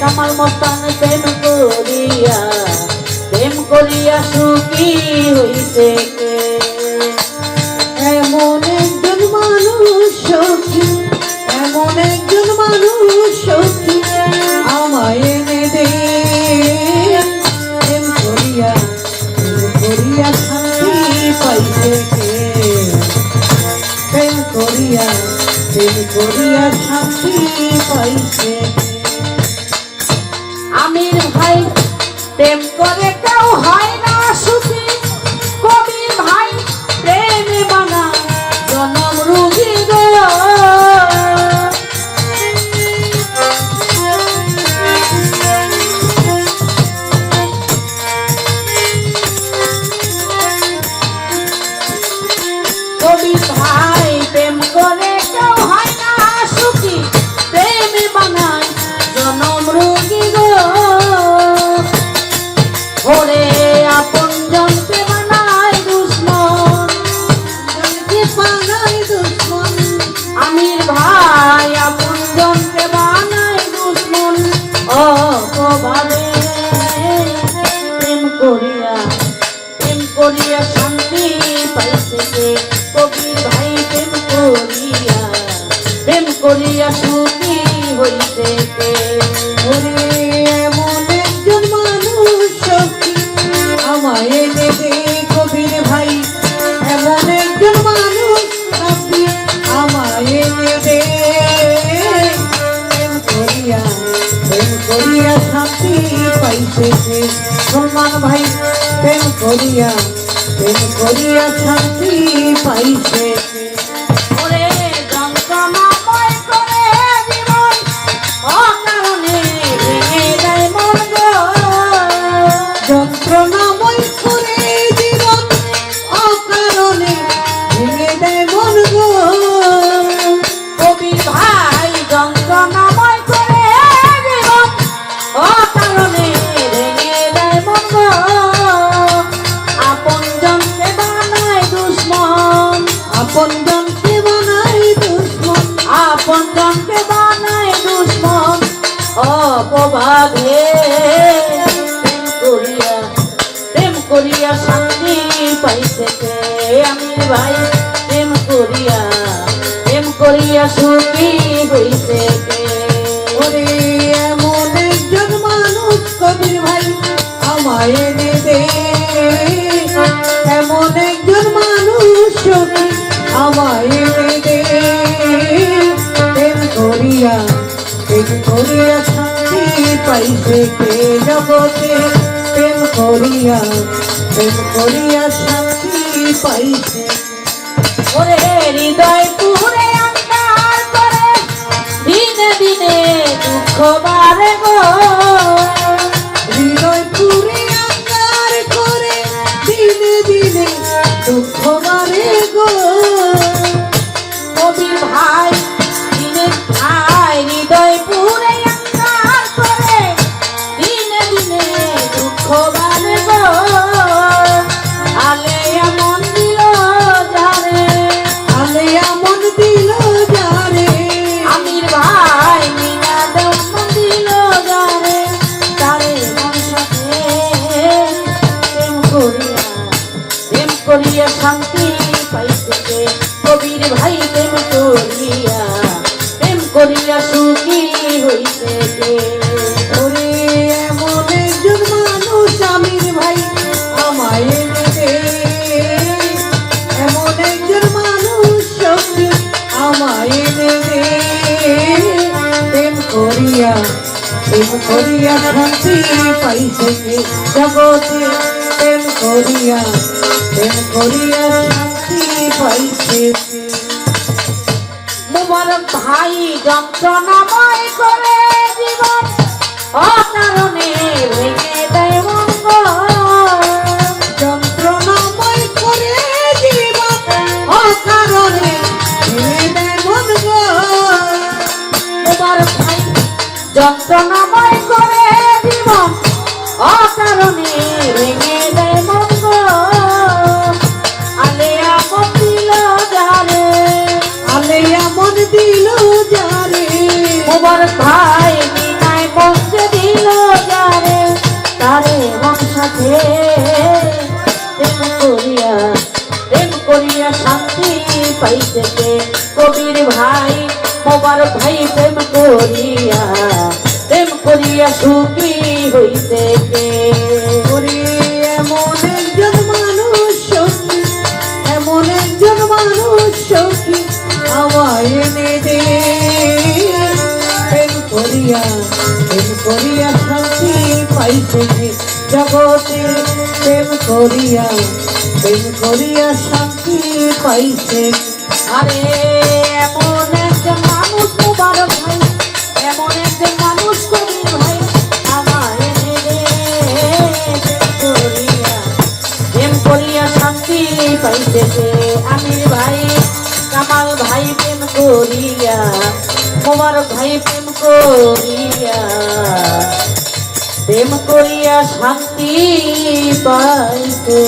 কামাল মস্তান প্রেম করিয়া প্রেম করিয়া সুখী হইছে এমন একজন মানুষ সখী, এমন একজন মানুষ সখী, আমায় করিয়া করিয়া শান্তি পাইছে করিয়া প্রেম করিয়া শান্তি পাইছে আমির ভাই প্রেম আমির ভাই, আপন বানায় দুশ্মন। অপভাবে প্রেম করিয়া প্রেম করিয়া শান্তি পাইছে কবির ভাই প্রেম করিয়া প্রেম করিয়া সুখী হইছে কে করিয়া শান্তি পাইতেছে। সলমান ভাই প্রেম করিয়া প্রেম করিয়া শান্তি পাইছে। আপন জনকে বানাই দুশ্মন। আপন জনকে বানায় দুশ্মন। অপভাবে করিয়া, প্রেম করিয়া শান্তি পাইছে আমি ভাই, প্রেম করিয়া প্রেম করিয়া সুখী হইছে ওরে এমন একজন মানুষ কবির ভাই, আমায় করিয়া প্রেম করিয়া শান্তি পাইছে কে জগতে? প্রেম করিয়া প্রেম করিয়া শান্তি পাইছে ওরে হৃদয় পুরে অন্ধকার করে দিনে দিনে দুঃখ বাড়ে গো। হৃদয় পুরে আকার করে দিনে দিনে দুঃখ বাড়ে গো, আলে এমন দিল যারে, আলে এমন দিল যারে ভাই মিনা দেও দিল যারে, তারে মন সাথে শান্তি পাইছে কে? কবির ভাই প্রেম করিয়া প্রেম করিয়া সুখী প্রেম করিয়া শান্তি পাইছে কে জগতে। প্রেম করিয়া প্রেম করিয়া শান্তি পাইছে তোমার ভাই, যন্ত্রণাময় করে জীবন অকারণে ভেঙে যন্ত্রণাময় করে জীবন অকারণে ভেঙে দেয় পাইতেছে কবির ভাই মোবারক ভাই প্রেম করিয়া প্রেম করিয়া সুখী হইতে এমন একজন মানুষ সখী, এমন একজন মানুষ সখী, আমায় এনে দে। প্রেম করিয়া প্রেম করিয়া শান্তি পাইছে যে জগতে প্রেম করিয়া প্রেম করিয়া শান্তি পাইছে। আরে, এমন একজন মানুষ মোবারক ভাই, এমন একজন মানুষ কবির ভাই দে প্রেম করিয়া শান্তি পাইতেছে আমির ভাই, কামাল ভাই প্রেম করিয়া মোবারক ভাই প্রেম করিয়া প্রেম করিয়া শান্তি পাইতে